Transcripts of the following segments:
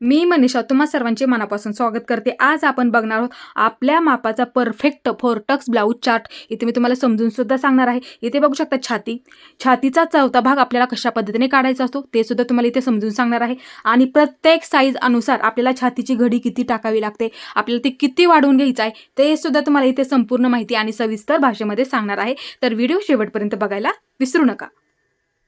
मी मनीषा तुम्हा सर्वांचे मनापासून स्वागत करते. आज आपण बघणार आहोत आपल्या मापाचा perfect four tucks blouse chart इथे मी तुम्हाला समजून सुद्धा सांगणार आहे. इथे बघू शकता छाती. छातीचा चौथा भाग आपल्याला कशा पद्धतीने काढायचा असतो ते सुद्धा तुम्हाला इथे समजून सांगणार आहे. आणि प्रत्येक साईज अनुसार आपल्याला छातीची घडी किती टाकावी लागते आपल्याला ते किती वाढवून घ्यायचं आहे ते सुद्धा तुम्हाला इथे संपूर्ण माहिती आणि सविस्तर भाषेमध्ये सांगणार आहे. तर व्हिडिओ शेवटपर्यंत बघायला विसरू नका.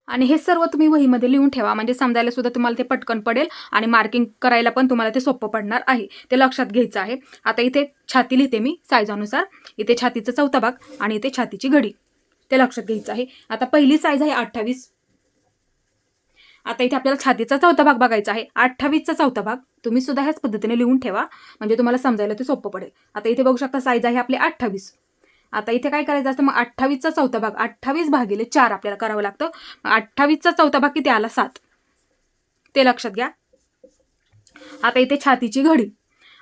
आणि हे सर्व तुम्ही वहीमध्ये लिहून ठेवा. म्हणजे समजायला सुद्धा तुम्हाला ते पटकन पडेल आणि मार्किंग करायला पण तुम्हाला ते सोपं पडणार आहे. ते लक्षात घ्यायचं आहे. आता इथे छाती लिहिते मी सायजानुसार इथे छातीचा चौथा भाग आणि इथे छातीची घडी. ते लक्षात घ्यायचं आहे. आता पहिली साईज आहे अठ्ठावीस. आता इथे आपल्याला छातीचा चौथा भाग बघायचा आहे. अठ्ठावीसचा चौथा भाग तुम्ही सुद्धा ह्याच पद्धतीने लिहून ठेवा. म्हणजे तुम्हाला समजायला ते सोपं पडेल. आता इथे बघू शकता साईज आहे आपली अठ्ठावीस. आता इथे काय करायचं असतं? मग अठ्ठावीसचा चौथा भाग अठ्ठावीस भागिले चार आपल्याला करावं लागतं. अठ्ठावीसचा चौथा भाग किती आला? सात. ते लक्षात घ्या. आता इथे छातीची घडी.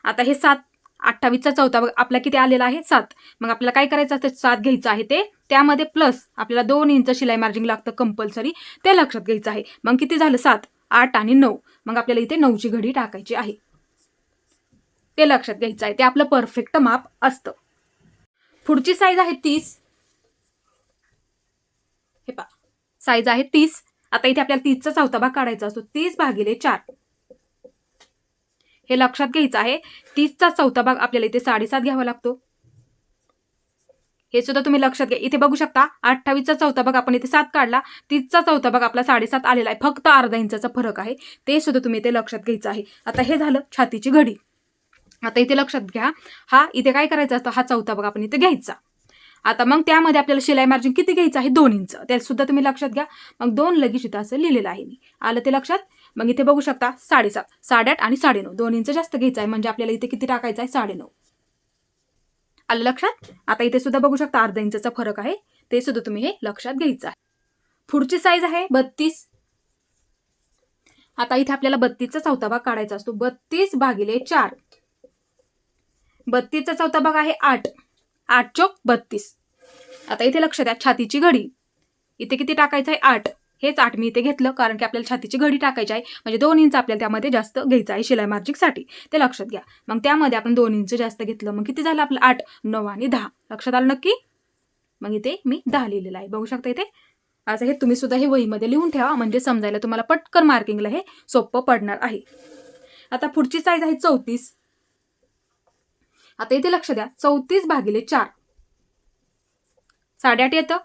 आता हे सात अठ्ठावीसचा चौथा भाग आपला किती आलेला आहे? सात. मग आपल्याला काय करायचं असतं? सात घ्यायचं आहे ते. त्यामध्ये प्लस आपल्याला दोन इंच शिलाई मार्जिंग लागतं कंपल्सरी ते लक्षात घ्यायचं आहे. मग किती झालं? सात आठ आणि नऊ. मग आपल्याला इथे नऊची घडी टाकायची आहे. ते लक्षात घ्यायचं आहे. ते आपलं परफेक्ट माप असतं. पुढची साईज आहे तीस. हे पा साईज आहे तीस. आता इथे आपल्याला तीसचा चौथा भाग काढायचा असतो. तीस भागिले चार. हे लक्षात घ्यायचं आहे. तीसचा चौथा भाग आपल्याला इथे साडेसात घ्यावा लागतो. हे सुद्धा तुम्ही लक्षात घ्या. इथे बघू शकता अठ्ठावीसचा चौथा भाग आपण इथे सात काढला. तीसचा चौथा भाग आपला साडेसात आलेला आहे. फक्त अर्धा इंचाचा फरक आहे. ते सुद्धा तुम्ही इथे लक्षात घ्यायचं आहे. आता हे झालं छातीची घडी. आता इथे लक्षात घ्या. हा इथे काय करायचा असतो? हा चौथा भाग आपण इथे घ्यायचा. आता मग त्यामध्ये आपल्याला शिलाई मार्जिन किती घ्यायचं आहे? दोन इंच. त्यात सुद्धा तुम्ही लक्षात घ्या. मग दोन लगेच इथं असं लिहिलेलं आहे मी. आलं ते लक्षात? मग इथे बघू शकता साडेसात. साडेआठ आणि साडेनऊ. दोन इंच जास्त घ्यायचं आहे म्हणजे आपल्याला इथे किती टाकायचं आहे? साडेनऊ. आलं लक्षात? आता इथे सुद्धा बघू शकता अर्धा इंचचा फरक आहे. ते सुद्धा तुम्ही हे लक्षात घ्यायचं आहे. पुढची साईज आहे बत्तीस. आता इथे आपल्याला बत्तीसचा चौथा भाग काढायचा असतो. बत्तीस भागिले चार. बत्तीसचा चौथा भाग आहे आठ. आठ चौक बत्तीस. आता इथे लक्ष द्या छातीची घडी. इथे किती टाकायचं आहे? आठ. हेच आठ मी इथे घेतलं कारण की आपल्याला छातीची घडी टाकायची आहे. म्हणजे दोन इंच आपल्याला त्यामध्ये जास्त घ्यायचं आहे शिलाई मार्जिकसाठी. ते लक्षात घ्या. मग त्यामध्ये आपण दोन इंच जास्त घेतलं. मग किती झालं आपलं? आठ नऊ आणि दहा. लक्षात आलं नक्की? मग इथे मी दहा लिहिलेलं आहे. बघू शकता इथे? असं हे तुम्ही सुद्धा हे वहीमध्ये लिहून ठेवा. म्हणजे समजायला तुम्हाला पटकन मार्किंगला हे सोपं पडणार आहे. आता पुढची साईज आहे चौतीस. आता इथे लक्ष द्या. चौतीस भागिले चार. साडेआठ येतं?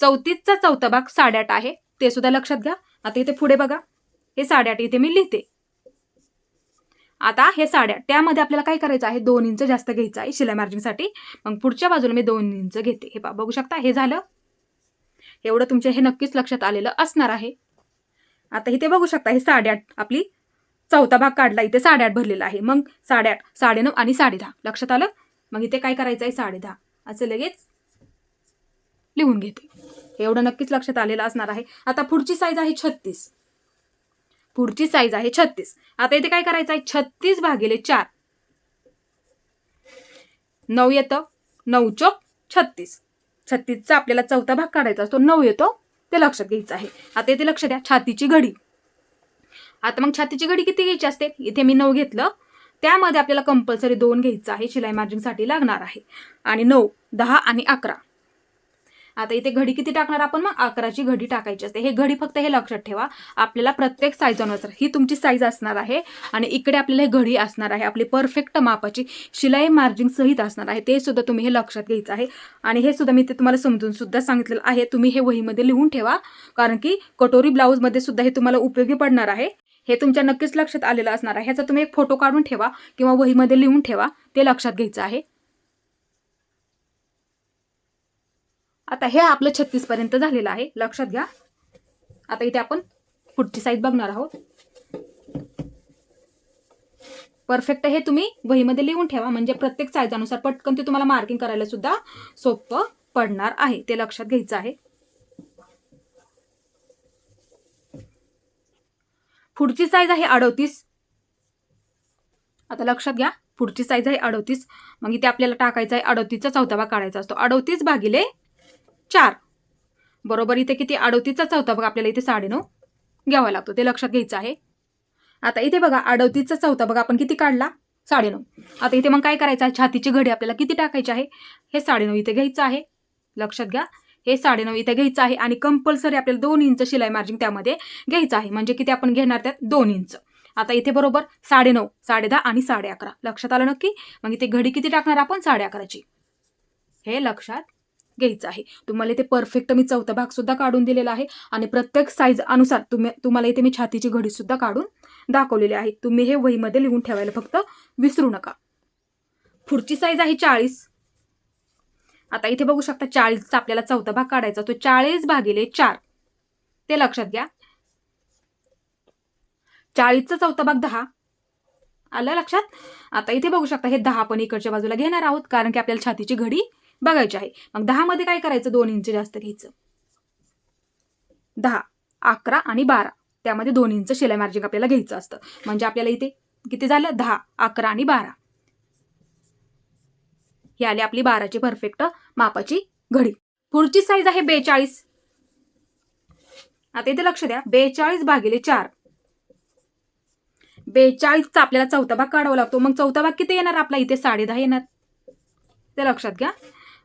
चौतीसचा चौथा भाग साडेआठ आहे. ते सुद्धा लक्षात घ्या. आता इथे पुढे बघा. हे साडेआठ इथे मी लिहिते. आता हे साडेआठ. त्यामध्ये आपल्याला काय करायचं आहे? दोन इंच जास्त घ्यायचं आहे शिलाई मार्जिंगसाठी मग पुढच्या बाजूला मी दोन इंच घेते. हे पा बघू शकता? हे झालं. एवढं तुमच्या हे नक्कीच लक्षात आलेलं असणार आहे. आता इथे बघू शकता हे साडेआठ आपली चौथा भाग काढला इथे साडेआठ भरलेला आहे. मग साडेआठ साडेनऊ आणि साडेदहा. लक्षात आलं? मग इथे काय करायचं आहे? साडेदहा. असं लगेच लिहून घेते. एवढं नक्कीच लक्षात आलेलं असणार आहे. आता पुढची साईज आहे छत्तीस. पुढची साईज आहे छत्तीस. आता इथे काय करायचं आहे? छत्तीस भागिले चार. नऊ येतं. नऊ चौक छत्तीस. छत्तीसचा आपल्याला चौथा भाग काढायचा असतो नऊ येतो. ते लक्षात घ्यायचं आहे. आता इथे लक्ष द्या. छातीची घडी. आता मग छातीची घडी किती घ्यायची असते? इथे मी नऊ घेतलं. त्यामध्ये आपल्याला कंपल्सरी दोन घ्यायचं आहे. शिलाई मार्जिंगसाठी लागणार आहे. आणि नऊ दहा आणि अकरा. आता इथे घडी किती टाकणार आपण मग? अकराची घडी टाकायची असते. हे घडी फक्त हे लक्षात ठेवा. आपल्याला प्रत्येक साईज अनुसार ही तुमची साईज असणार आहे. आणि इकडे आपल्याला हे घडी असणार आहे. आपली परफेक्ट मापाची शिलाई मार्जिंग सहित असणार आहे. ते सुद्धा तुम्ही हे लक्षात घ्यायचं आहे. आणि हे सुद्धा मी ते तुम्हाला समजून सुद्धा सांगितलेलं आहे. तुम्ही हे वहीमध्ये लिहून ठेवा. कारण की कटोरी ब्लाऊजमध्ये सुद्धा हे तुम्हाला उपयोगी पडणार आहे. हे तुमच्या नक्कीच लक्षात आलेलं असणार आहे. ह्याचा तुम्ही एक फोटो काढून ठेवा किंवा वहीमध्ये लिहून ठेवा. ते लक्षात घ्यायचं आहे. आता हे आपलं छत्तीस पर्यंत झालेलं आहे. लक्षात घ्या. आता इथे आपण पुढची साईज बघणार आहोत. परफेक्ट हे तुम्ही वहीमध्ये लिहून ठेवा. म्हणजे प्रत्येक साईजानुसार पटकन ते तुम्हाला मार्किंग करायला सुद्धा सोपं पडणार आहे. ते लक्षात घ्यायचं आहे. पुढची साईज आहे अडोतीस. आता लक्षात घ्या पुढची साईज आहे अडोतीस. मग इथे आपल्याला टाकायचा आहे अडोतीसचा चौथा भाग काढायचा असतो. अडोतीस भागिले चार. बरोबर इथे किती? अडोतीसचा चौथा. भाग आपल्याला इथे साडेनऊ घ्यावा लागतो. ते लक्षात घ्यायचं आहे. आता इथे बघा अडवतीचा चौथा. बघा आपण किती काढला? साडेनऊ. आता इथे मग काय करायचं आहे? छातीची घडी आपल्याला किती टाकायची आहे? हे साडेनऊ इथे घ्यायचं आहे. लक्षात घ्या. हे साडेनऊ इथे घ्यायचं आहे आणि कंपल्सरी आपल्याला दोन इंच शिलाई मार्जिन त्यामध्ये घ्यायचं आहे. म्हणजे किती आपण घेणार त्यात? दोन इंच. आता इथे बरोबर साडेनऊ साडेदहा आणि साडे अकरा लक्षात आलं नक्की? मग इथे घडी किती टाकणार आपण? साडे अकराची हे लक्षात घ्यायचं आहे. तुम्हाला इथे परफेक्ट मी चौथा भाग सुद्धा काढून दिलेला आहे आणि प्रत्येक साईज अनुसार तुम्ही तुम्हाला इथे मी छातीची घडी सुद्धा काढून दाखवलेली आहे. तुम्ही हे वहीमध्ये लिहून ठेवायला फक्त विसरू नका. पुढची साईज आहे चाळीस. आता इथे बघू शकता चाळीसचा आपल्याला चौथा भाग काढायचा तो चाळीस भागिले चार. ते लक्षात घ्या. चाळीसचा चौथा भाग दहा. आलं लक्षात? आता इथे बघू शकता हे दहा पण इकडच्या बाजूला घेणार आहोत कारण की आपल्याला छातीची घडी बघायची आहे. मग दहा मध्ये काय करायचं? दोन इंच जास्त घ्यायचं. दहा अकरा आणि बारा. त्यामध्ये दोन इंच शिलाई मार्जिंग आपल्याला घ्यायचं असतं. म्हणजे आपल्याला इथे किती झालं? दहा अकरा आणि बारा. ही आली आपली बाराची परफेक्ट मापाची घडी. पुढची साईज आहे बेचाळीस. आता इथे लक्ष द्या. बेचाळीस भागिले चार. बेचाळीसचा आपल्याला चौथा भाग काढावा लागतो. मग चौथा भाग किती येणार? आपला इथे साडेदहा येणार. ते लक्षात घ्या.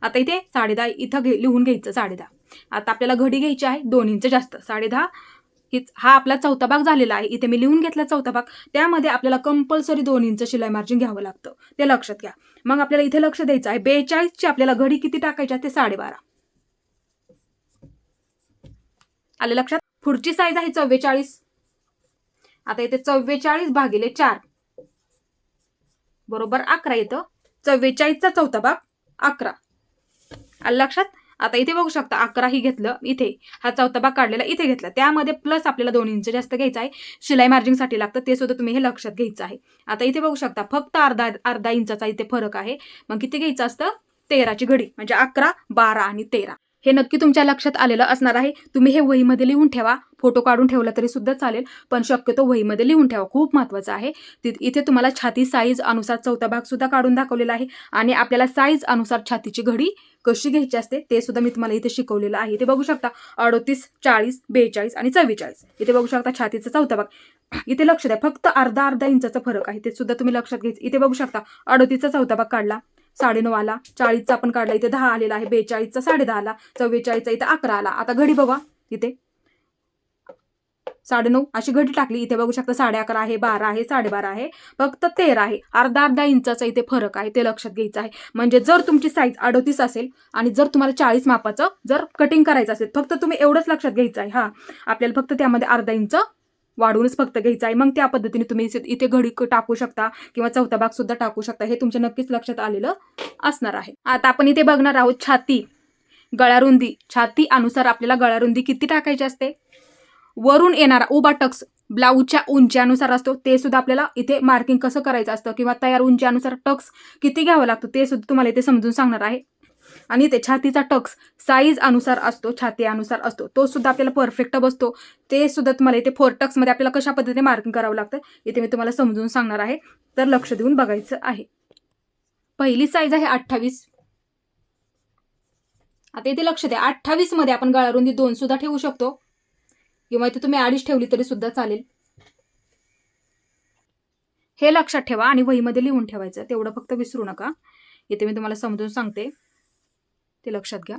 आता इथे साडेदहा इथं घे लिहून घ्यायचं साडेदहा. आता आपल्याला घडी घ्यायची आहे दोन इंच जास्त. साडेदहा हीच हा आपला चौथा भाग झालेला आहे. इथे मी लिहून घेतला चौथा भाग. त्यामध्ये आपल्याला कंपल्सरी दोन इंच शिलाई मार्जिन घ्यावं लागतं. ते लक्षात घ्या. मग आपल्याला इथे लक्ष द्यायचं आहे. बेचाळीसची आपल्याला घडी किती टाकायची आहे? ते साडेबारा. आले लक्षात? पुढची साईज आहे चव्वेचाळीस. आता इथे चव्वेचाळीस भागिले चार. बरोबर अकरा येतं. चव्वेचाळीसचा चौथा भाग अकरा. आलं लक्षात? आता इथे बघू शकता अकरा ही घेतलं इथे. हा चौथा भाग काढलेला इथे घेतला. त्यामध्ये प्लस आपल्याला दोन इंच जास्त घ्यायचं आहे. शिलाई मार्जिंगसाठी लागतं ते सुद्धा तुम्ही हे लक्षात घ्यायचं आहे. आता इथे बघू शकता फक्त अर्धा अर्धा इंचाचा इथे फरक आहे. मग किती घ्यायचं असतं? तेराची घडी म्हणजे अकरा बारा आणि तेरा. हे नक्की तुमच्या लक्षात आलेलं असणार आहे. तुम्ही हे वहीमध्ये लिहून ठेवा. फोटो काढून ठेवला तरी सुद्धा चालेल. पण शक्यतो वहीमध्ये लिहून ठेवा. खूप महत्त्वाचं आहे. ति इथे तुम्हाला छाती साईज अनुसार चौथा भाग सुद्धा काढून दाखवलेला आहे. आणि आपल्याला साईज अनुसार छातीची घडी कशी घ्यायची असते ते सुद्धा मी तुम्हाला इथे शिकवलेलं आहे. इथे बघू शकता अडोतीस चाळीस बेचाळीस आणि चव्वेचाळीस. इथे बघू शकता छातीचा चौथा भाग इथे लक्ष द्या. फक्त अर्धा अर्धा इंचाचा फरक आहे. ते सुद्धा तुम्ही लक्षात घ्यायचं इथे बघू शकता अडोतीसचा चौथा भाग काढला. साडेनऊ आला. चाळीसचा आपण काढला. इथे दहा आलेला आहे. बेचाळीसचा साडे दहा आला चव्वेचाळीसचा इथे अकरा आला आता घडी बघा. इथे. साडेनऊ. अशी घडी टाकली. इथे बघू शकता साडे अकरा आहे बारा आहे साडेबारा आहे. फक्त तेरा आहे. अर्धा अर्धा इंचाचा इथे फरक आहे. ते लक्षात घ्यायचं आहे. म्हणजे जर तुमची साईज अडतीस असेल आणि जर तुम्हाला चाळीस मापाचं जर कटिंग करायचं असेल फक्त तुम्ही एवढंच लक्षात घ्यायचं आहे. हा. आपल्याला फक्त त्यामध्ये अर्धा इंच वाढवूनच फक्त घ्यायचं आहे. मग त्या पद्धतीने तुम्ही इथे- इथे घडी टाकू शकता किंवा चौथा भाग सुद्धा टाकू शकता. हे तुमच्या नक्कीच लक्षात आलेलं असणार आहे. आता आपण इथे बघणार आहोत छाती. गळारुंदी. छाती अनुसार आपल्याला गळारुंदी किती टाकायची असते? वरून येणारा उभा टक्स ब्लाऊजच्या उंचीनुसार असतो. ते सुद्धा आपल्याला इथे मार्किंग कसं करायचं असतं किंवा तयार उंचीनुसार टक्स किती घ्यावं लागतं ते सुद्धा तुम्हाला इथे समजून सांगणार आहे. आणि ते छातीचा टक्स साईज अनुसार असतो छाती अनुसार असतो. तो सुद्धा आपल्याला परफेक्ट बसतो. ते सुद्धा तुम्हाला इथे फोर टक्समध्ये आपल्याला कशा पद्धतीने मार्किंग करावं लागतं इथे मी तुम्हाला समजून सांगणार आहे. तर लक्ष देऊन बघायचं आहे. पहिली साईज आहे अठ्ठावीस. आता इथे लक्ष द्या. अठ्ठावीसमध्ये आपण गळारुंदी दोन सुद्धा ठेवू शकतो. किंवा इथे तुम्ही अडीच ठेवली तरी सुद्धा चालेल. हे लक्षात ठेवा आणि वहीमध्ये लिहून ठेवायचं. तेवढं फक्त विसरू नका. इथे मी तुम्हाला समजून सांगते. ते लक्षात घ्या.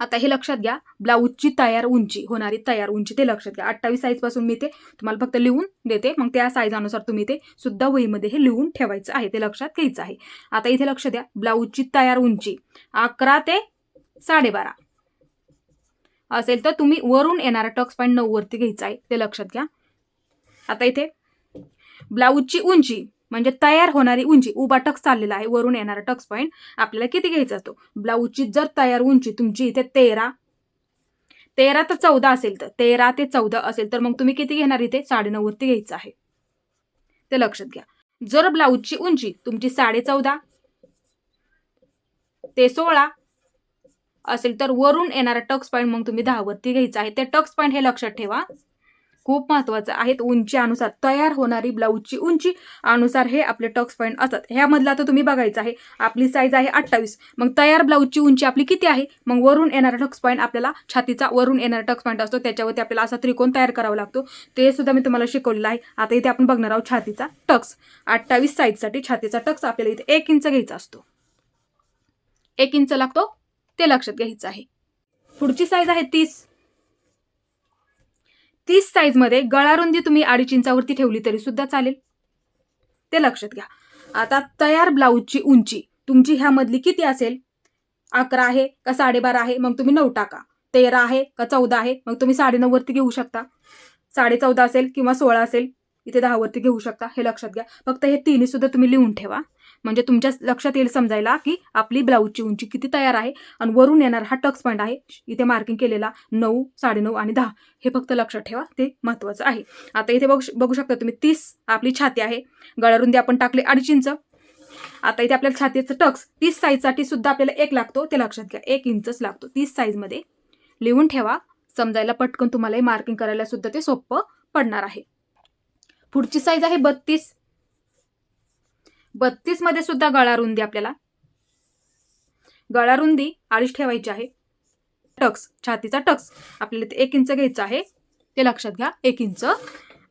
आता हे लक्षात घ्या. ब्लाऊजची तयार उंची होणारी तयार उंची ते लक्षात घ्या. अठ्ठावीस साईजपासून मी ते तुम्हाला फक्त लिहून देते. मग त्या साईजानुसार तुम्ही ते सुद्धा वहीमध्ये हे लिहून ठेवायचं आहे. ते लक्षात घ्यायचं आहे. आता इथे लक्ष द्या. ब्लाऊजची तयार उंची अकरा ते साडेबारा. असेल तर तुम्ही वरून येणारा टक्स पॉईंट नऊवरती घ्यायचा आहे. ते लक्षात घ्या. आता इथे ब्लाऊजची उंची म्हणजे तयार होणारी उंची उभा टक्स चाललेला आहे वरून येणारा टक्स पॉईंट आपल्याला किती घ्यायचा असतो? ब्लाऊजची जर तयार उंची तुमची इथे तेरा तेरा तर चौदा असेल तर तेरा ते चौदा असेल तर मग तुम्ही किती घेणार इथे? साडेनऊवरती घ्यायचं आहे. ते लक्षात घ्या. जर ब्लाऊजची उंची तुमची साडे चौदा ते सोळा असेल तर वरून येणारा टक्स पॉईंट मग तुम्ही दहावरती घ्यायचा आहे. ते टक्स पॉईंट हे लक्षात ठेवा. खूप महत्त्वाचं आहेत उंची अनुसार तयार होणारी ब्लाऊजची उंची अनुसार हे आपले टक्स पॉईंट असतात. ह्यामधला आता तुम्ही बघायचं आहे. आपली साईज आहे अठ्ठावीस. मग तयार ब्लाऊजची उंची आपली किती आहे? मग वरून येणारा टक्स पॉईंट आपल्याला छातीचा वरून येणारा टक्स पॉईंट असतो. त्याच्यावरती आपल्याला असा त्रिकोण तयार करावा लागतो. ते सुद्धा मी तुम्हाला शिकवलेलं आहे. आता इथे आपण बघणार आहोत छातीचा टक्स. अठ्ठावीस साईजसाठी छातीचा टक्स आपल्याला इथे एक इंच घ्यायचा असतो. एक इंच लागतो. ते लक्षात घ्यायचं आहे. पुढची साईज आहे तीस. तीस साईजमध्ये गळारुंदी तुम्ही अडीच इंचावरती ठेवली तरी सुद्धा चालेल. ते लक्षात घ्या. आता तयार ब्लाऊजची उंची तुमची ह्यामधली किती असेल? अकरा आहे का साडेबारा आहे? मग तुम्ही नऊ टाका. तेरा आहे का चौदा आहे? मग तुम्ही साडेनऊवरती घेऊ शकता. साडे चौदा असेल किंवा सोळा असेल इथे दहावरती घेऊ शकता. हे लक्षात घ्या. फक्त हे तिन्ही सुद्धा तुम्ही लिहून ठेवा. म्हणजे तुमच्या लक्षात येईल समजायला की आपली ब्लाऊजची उंची किती तयार आहे आणि वरून येणार हा टक्स पॉईंट आहे. इथे मार्किंग केलेला नऊ साडेनऊ आणि दहा. हे फक्त लक्षात ठेवा ते महत्त्वाचं आहे. आता इथे बघू बघू शकता तुम्ही तीस आपली छाती आहे. गळारुंदी आपण टाकले अडीच इंच. आता इथे आपल्याला छातीचं टक्स तीस साईजसाठी सुद्धा आपल्याला एक लागतो ते लक्षात घ्या एक इंचच लागतो. तीस साईजमध्ये लिहून ठेवा. समजायला पटकन तुम्हाला मार्किंग करायला सुद्धा ते सोपं पडणार आहे. पुढची साईज आहे बत्तीस. बत्तीसमध्ये सुद्धा गळारुंदी आपल्याला. गळारुंदी अडीच ठेवायची आहे. टक्स छातीचा टक्स. आपल्याला ते एक इंच घ्यायचं आहे. ते लक्षात घ्या एक इंच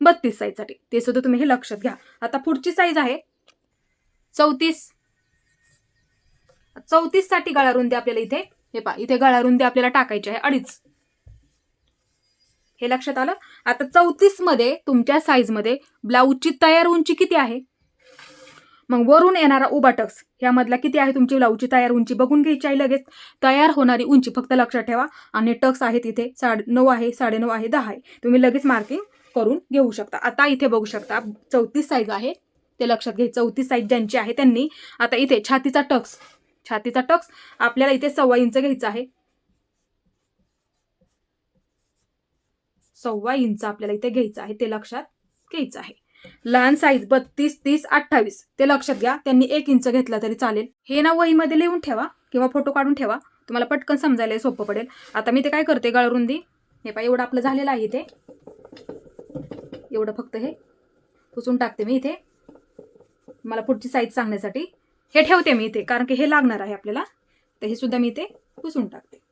बत्तीस साईजसाठी. ते सुद्धा तुम्ही हे लक्षात घ्या. आता पुढची साईज आहे. चौतीस. चौतीससाठी गळारुंदी आपल्याला इथे हे पा इथे गळारुंदी आपल्याला टाकायची आहे अडीच. हे लक्षात आलं? आता चौतीसमध्ये तुमच्या साईजमध्ये ब्लाऊजची तयार उंची किती आहे? मग वरून येणारा उभा टक्स. ह्यामधला किती आहे तुमची ब्लाऊजची तयार उंची? बघून घ्यायची आहे लगेच. तयार होणारी उंची फक्त लक्षात ठेवा. आणि टक्स आहेत इथे साडे नऊ आहे साडेनऊ आहे दहा आहे. तुम्ही लगेच मार्किंग करून घेऊ शकता. आता इथे बघू शकता. चौतीस साईज आहे. ते लक्षात घ्या. चौतीस साईज ज्यांची आहे त्यांनी आता इथे छातीचा टक्स. छातीचा टक्स आपल्याला इथे सव्वा इंच घ्यायचा आहे. सव्वा इंच आपल्याला इथे घ्यायचं आहे. ते लक्षात घ्यायचं आहे. लहान साईज बत्तीस तीस अठ्ठावीस. ते लक्षात घ्या त्यांनी एक इंच घेतला तरी चालेल. हे ना वहीमध्ये लिहून ठेवा किंवा फोटो काढून ठेवा. तुम्हाला पटकन समजायला सोपं पडेल. आता मी ते काय करते गळरुंदी हे पा एवढं आपलं झालेलं आहे इथे. एवढं फक्त हे पुसून टाकते मी इथे. मला पुढची साईज सांगण्यासाठी. हे ठेवते मी इथे कारण की हे लागणार आहे आपल्याला. तर हे सुद्धा मी इथे पुसून टाकते.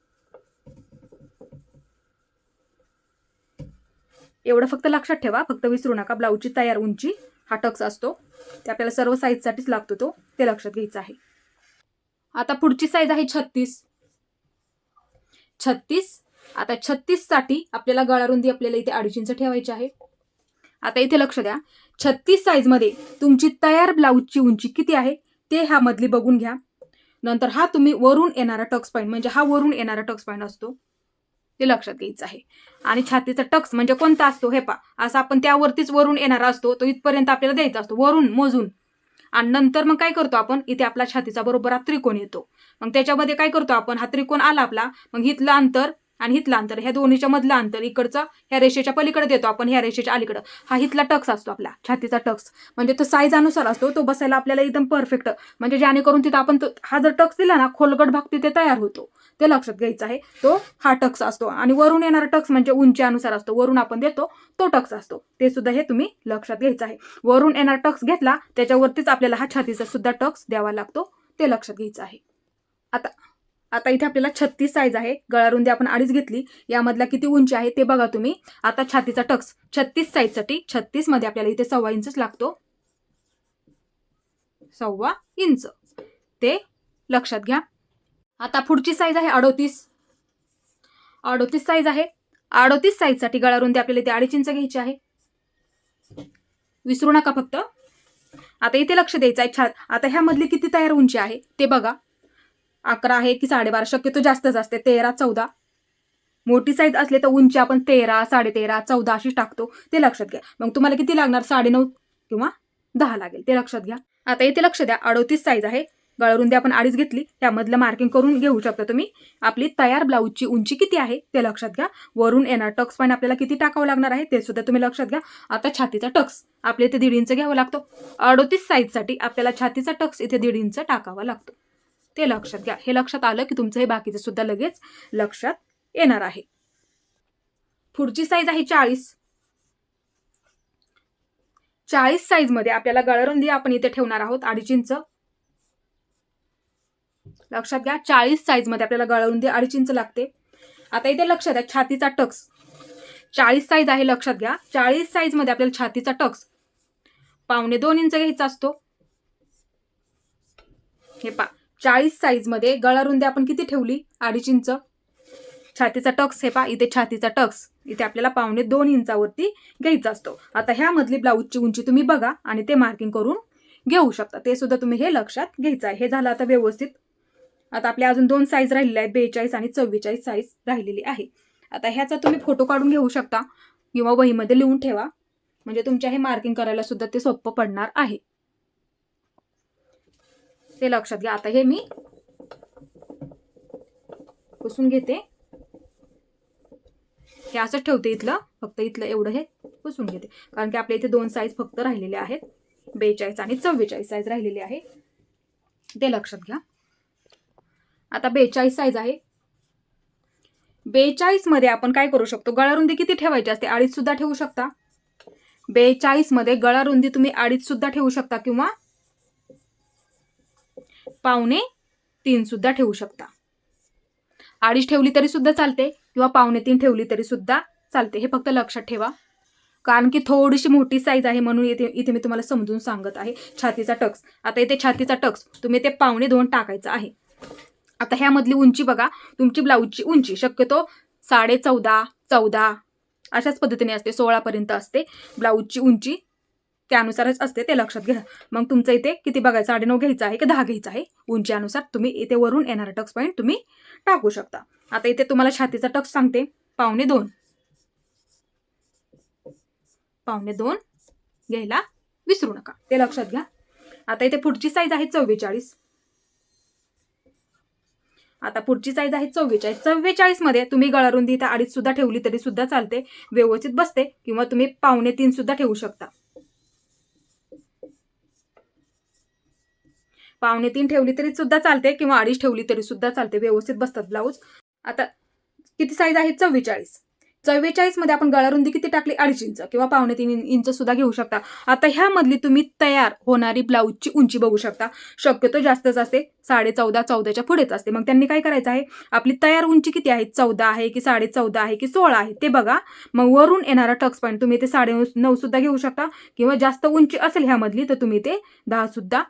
एवढं फक्त लक्षात ठेवा. फक्त विसरू नका. ब्लाऊजची तयार उंची हा टक्स असतो. ते आपल्याला सर्व साईजसाठीच लागतो तो. ते लक्षात घ्यायचं आहे. आता पुढची साईज आहे छत्तीस. छत्तीस. आता छत्तीससाठी आपल्याला गळारुंदी आपल्याला इथे अडीच इंच ठेवायची आहे. आता इथे लक्ष द्या. छत्तीस साईजमध्ये तुमची तयार ब्लाऊजची उंची किती आहे? ते ह्यामधली बघून घ्या. नंतर हा तुम्ही वरून येणारा टक्स पॉईंट म्हणजे हा वरून येणारा टक्स पॉईंट असतो. ते लक्षात घ्यायचं आहे. आणि छातीचा टक्स म्हणजे कोणता असतो हे पा असा आपण त्यावरतीच वरून येणारा असतो तो इथपर्यंत आपल्याला द्यायचा असतो. वरून मोजून. आणि नंतर मग काय करतो आपण? इथे आपला छातीचा बरोबर हा त्रिकोण येतो. मग त्याच्यामध्ये काय करतो आपण? हा त्रिकोण आला आपला. मग इथलं अंतर आणि हिथलं अंतर ह्या दोन्हीच्या मधलं अंतर इकडचं ह्या रेषेच्या पलीकडे देतो आपण ह्या रेषेच्या अलीकडं. हा हिथला टक्स असतो आपला छातीचा टक्स. म्हणजे तो साईज अनुसार असतो तो बसायला आपल्याला एकदम परफेक्ट म्हणजे जेणेकरून तिथं आपण हा जर टक्स दिला ना खोलगट भाग तिथे तयार होतो. ते लक्षात घ्यायचं आहे. तो हा टक्स असतो. आणि वरून येणारा टक्स म्हणजे उंचीनुसार असतो. वरून आपण देतो तो टक्स असतो. ते सुद्धा हे तुम्ही लक्षात घ्यायचं आहे. वरून येणारा टक्स घेतला त्याच्यावरतीच आपल्याला हा छातीचा सुद्धा टक्स द्यावा लागतो. ते लक्षात घ्यायचं आहे. आता आता इथे आपल्याला छत्तीस साईज आहे. गळारुंदी आपण अडीच घेतली. यामधला किती उंची आहे ते बघा तुम्ही. आता छातीचा टक्स. छत्तीस साईजसाठी छत्तीसमध्ये आपल्याला इथे सव्वा इंचच लागतो. सव्वा इंच. ते लक्षात घ्या. आता पुढची साईज आहे अडोतीस. अडोतीस साईज आहे. अडोतीस साईजसाठी गळारुंदी आपल्याला इथे अडीच इंच घ्यायची आहे. विसरू नका फक्त. आता इथे लक्ष द्यायचं आहे छात आता ह्यामधली किती तयार उंची आहे ते बघा. अकरा आहे की साडेबारा शक्यतो जास्तच असते. तेरा चौदा. मोठी साईज असले तर उंची आपण तेरा साडेतेरा चौदा अशी टाकतो. ते लक्षात घ्या. मग तुम्हाला किती लागणार? साडेनऊ किंवा दहा लागेल. ते लक्षात घ्या. आता इथे लक्ष द्या. अडोतीस साईज आहे. गळरुंदी आपण अडीच घेतली. त्यामधलं मार्किंग करून घेऊ शकता तुम्ही. आपली तयार ब्लाऊजची उंची किती आहे? ते लक्षात घ्या. वरून येणार टक्स पॉईंट आपल्याला किती टाकावं लागणार आहे? ते सुद्धा तुम्ही लक्षात घ्या. आता छातीचा टक्स आपल्या इथे दीड इंच घ्यावा लागतो. अडोतीस साईजसाठी आपल्याला छातीचा टक्स इथे दीड इंच टाकावा लागतो. ते लक्षात घ्या. हे लक्षात आलं की तुमचं हे बाकीचं सुद्धा लगेच लक्षात येणार आहे. पुढची साईज आहे चाळीस. चाळीस साईजमध्ये आपल्याला गळरुंदी आपण इथे ठेवणार आहोत अडीच इंच. लक्षात घ्या चाळीस साईजमध्ये आपल्याला गळरुंदी अडीच इंच लागते. आता इथे लक्षात घ्या छातीचा टक्स. चाळीस साईज आहे लक्षात घ्या. चाळीस साईजमध्ये आपल्याला छातीचा टक्स. पावणे दोन इंच घ्यायचा असतो. हे पा चाळीस साईजमध्ये गळारुंदी आपण किती ठेवली? अडीच इंच. छातीचा टक्स हे पा इथे छातीचा टक्स. इथे आपल्याला पावणे दोन इंचावरती घ्यायचा असतो. आता ह्यामधली ब्लाऊजची उंची तुम्ही बघा आणि ते मार्किंग करून घेऊ शकता. ते सुद्धा तुम्ही हे लक्षात घ्यायचं आहे. हे झालं आता व्यवस्थित. आता आपल्या अजून दोन साईज राहिलेल्या आहेत बेचाळीस आणि चव्वेचाळीस साईज राहिलेली आहे. आता ह्याचा तुम्ही फोटो काढून घेऊ शकता किंवा वहीमध्ये लिहून ठेवा. म्हणजे तुमच्या हे मार्किंग करायला सुद्धा ते सोपं पडणार आहे. ते लक्षात घ्या. आता हे मी पुसून घेते. हे असंच ठेवते इथलं. फक्त इथलं एवढं हे पुसून घेते. कारण की आपल्या इथे दोन साईज फक्त राहिलेले आहेत. बेचाळीस आणि चव्वेचाळीस साईज राहिलेली आहे. ते लक्षात घ्या. आता बेचाळीस साईज आहे. बेचाळीसमध्ये आपण काय करू शकतो? गळारुंदी किती ठेवायची असते? अडीचसुद्धा ठेवू शकता. बेचाळीसमध्ये गळारुंदी तुम्ही अडीचसुद्धा ठेवू शकता किंवा पावणे तीन सुद्धा ठेवू शकता. अडीच ठेवली तरी सुद्धा चालते किंवा पावणे तीन ठेवली तरी सुद्धा चालते. हे फक्त लक्षात ठेवा. कारण की थोडीशी मोठी साईज आहे म्हणून इथे इथे मी तुम्हाला समजून सांगत आहे. छातीचा टक्स. आता इथे छातीचा टक्स. तुम्ही ते पावणे दोन टाकायचं आहे. आता ह्यामधली उंची बघा. तुमची ब्लाऊजची उंची. शक्यतो साडे चौदा चौदा अशाच पद्धतीने असते. सोळापर्यंत असते. ब्लाऊजची उंची त्यानुसारच असते ते लक्षात घ्या. मग तुमचं इथे किती बघायचं? साडेनऊ घ्यायचं आहे की दहा घ्यायचं आहे? उंचीनुसार तुम्ही इथे वरून येणारा टक्स पॉईंट तुम्ही टाकू शकता. आता इथे तुम्हाला छातीचा टक्स सांगते. पावणे दोन. पावणे दोन घ्यायला विसरू नका. ते लक्षात घ्या. आता इथे पुढची साईज आहे चव्वेचाळीस. आता पुढची साईज आहे चव्वेचाळीस. चव्वेचाळीसमध्ये तुम्ही गळारुंदी इथं अडीच सुद्धा ठेवली तरी सुद्धा चालते. व्यवस्थित बसते किंवा तुम्ही पावणे तीन सुद्धा ठेवू शकता. पावणे तीन ठेवली तरी सुद्धा चालते किंवा अडीच ठेवली तरी सुद्धा चालते. व्यवस्थित बसतात ब्लाऊज आता किती साईज आहे? चव्वेचाळीस. चव्वेचाळीसमध्ये आपण गळारुंदी किती टाकली? अडीच इंच किंवा पावणे तीन इंच सुद्धा घेऊ शकता. आता ह्यामधली तुम्ही तयार होणारी ब्लाऊजची उंची बघू शकता. शक्यतो जास्तच असते. साडे चौदा चौदाच्या पुढेच असते. मग त्यांनी काय करायचं आहे? आपली तयार उंची किती आहे? चौदा आहे की साडे चौदा आहे की सोळा आहे? ते बघा. मग वरून येणारा टक्स पॉईंट तुम्ही ते साडे नऊ सुद्धा घेऊ शकता. किंवा जास्त उंची असेल ह्यामधली तर तुम्ही ते दहा सुद्धा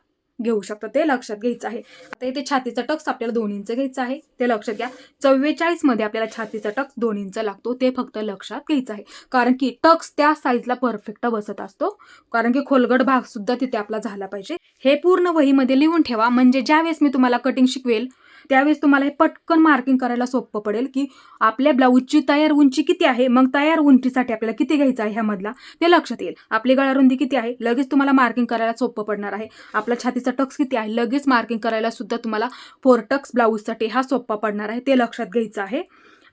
घेऊ शकता. ते लक्षात घ्यायचं आहे. आता इथे छातीचा टक्स आपल्याला दोन इंच घ्यायचा आहे. ते लक्षात घ्या. चव्वेचाळीसमध्ये आपल्याला छातीचा टक्स दोन इंच लागतो. ते फक्त लक्षात घ्यायचं आहे. कारण की टक्स त्या साईजला परफेक्ट बसत असतो. कारण की खोलगड भाग सुद्धा तिथे आपला झाला पाहिजे. हे पूर्ण वहीमध्ये लिहून ठेवा. म्हणजे ज्यावेळेस मी तुम्हाला कटिंग शिकवेल त्यावेळेस तुम्हाला हे पटकन मार्किंग करायला सोपं पडेल की आपल्या ब्लाऊजची तयार उंची किती आहे? मग तयार उंचीसाठी आपल्याला किती घ्यायचं आहे ह्यामधला? ते लक्षात येईल. आपली गळारुंदी किती आहे? लगेच तुम्हाला मार्किंग करायला सोपं पडणार आहे. आपला छातीचा टक्स किती आहे? लगेच मार्किंग करायला सुद्धा तुम्हाला फोर टक्स ब्लाऊजसाठी हा सोपा पडणार आहे. ते लक्षात घ्यायचं आहे.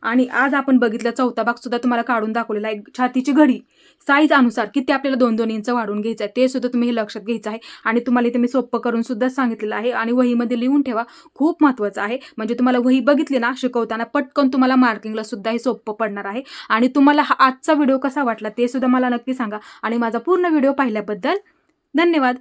आणि आज आपण बघितलं चौथा भाग सुद्धा तुम्हाला काढून दाखवलेला आहे. छातीची घडी. साईज अनुसार किती आपल्याला दोन दोन इंच वाढून घ्यायचं आहे ते सुद्धा तुम्ही हे लक्षात घ्यायचं आहे. आणि तुम्हाला इथे मी सोपं करून सुद्धा सांगितलेलं आहे. आणि वहीमध्ये लिहून ठेवा खूप महत्त्वाचं आहे. म्हणजे तुम्हाला वही बघितली ना शिकवताना पटकन तुम्हाला मार्किंगला सुद्धा हे सोपं पडणार आहे. आणि तुम्हाला हा आजचा व्हिडिओ कसा वाटला ते सुद्धा मला नक्की सांगा. आणि माझा पूर्ण व्हिडिओ पाहिल्याबद्दल धन्यवाद.